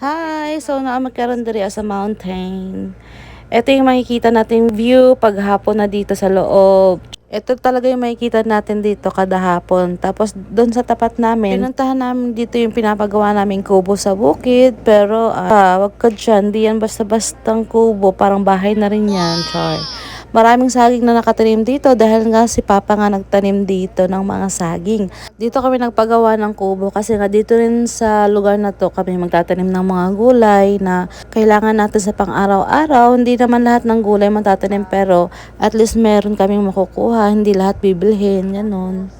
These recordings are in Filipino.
Hi! So, naa magkaroon diri sa mountain. Ito yung makikita nating view paghapon na dito sa loob. Ito talaga yung makikita natin dito kada hapon. Tapos, doon sa tapat namin, pinuntahan namin dito yung pinapagawa naming kubo sa bukid. Pero, ah, wag ka dyan. Di yan basta-bastang kubo. Parang bahay na rin yan, Char. Maraming saging na nakatanim dito dahil nga si Papa nga nagtanim dito ng mga saging. Dito kami nagpagawa ng kubo kasi nga dito rin sa lugar na to kami magtatanim ng mga gulay na kailangan natin sa pang-araw-araw. Hindi naman lahat ng gulay matatanim pero at least meron kaming makukuha. Hindi lahat bibilhin. Ganon.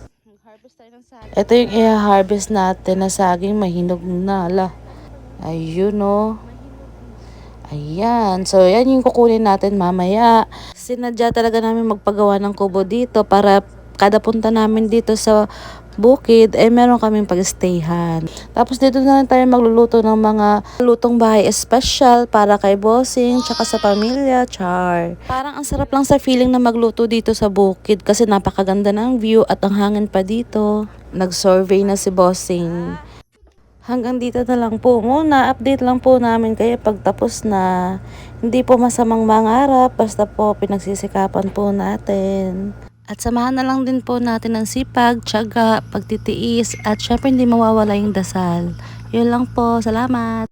Ito yung i-harvest natin na saging mahinog na. Ala. Ayun oh. Ayan. So, yan yung kukunin natin mamaya. Sinadya talaga namin magpagawa ng kubo dito para kada punta namin dito sa bukid, eh meron kaming pag-stayhan. Tapos dito na rin tayo magluluto ng mga lutong bahay special para kay bossing, tsaka sa pamilya, char. Parang ang sarap lang sa feeling na magluto dito sa bukid kasi napakaganda ng view at ang hangin pa dito. Nag-survey na si bossing. Hanggang dito na lang po muna. Update lang po namin kayo pagtapos na. Hindi po masamang mangarap. Basta po pinagsisikapan po natin. At samahan na lang din po natin ng sipag, tiyaga, pagtitiis, at syempre hindi mawawala yung dasal. Yun lang po. Salamat!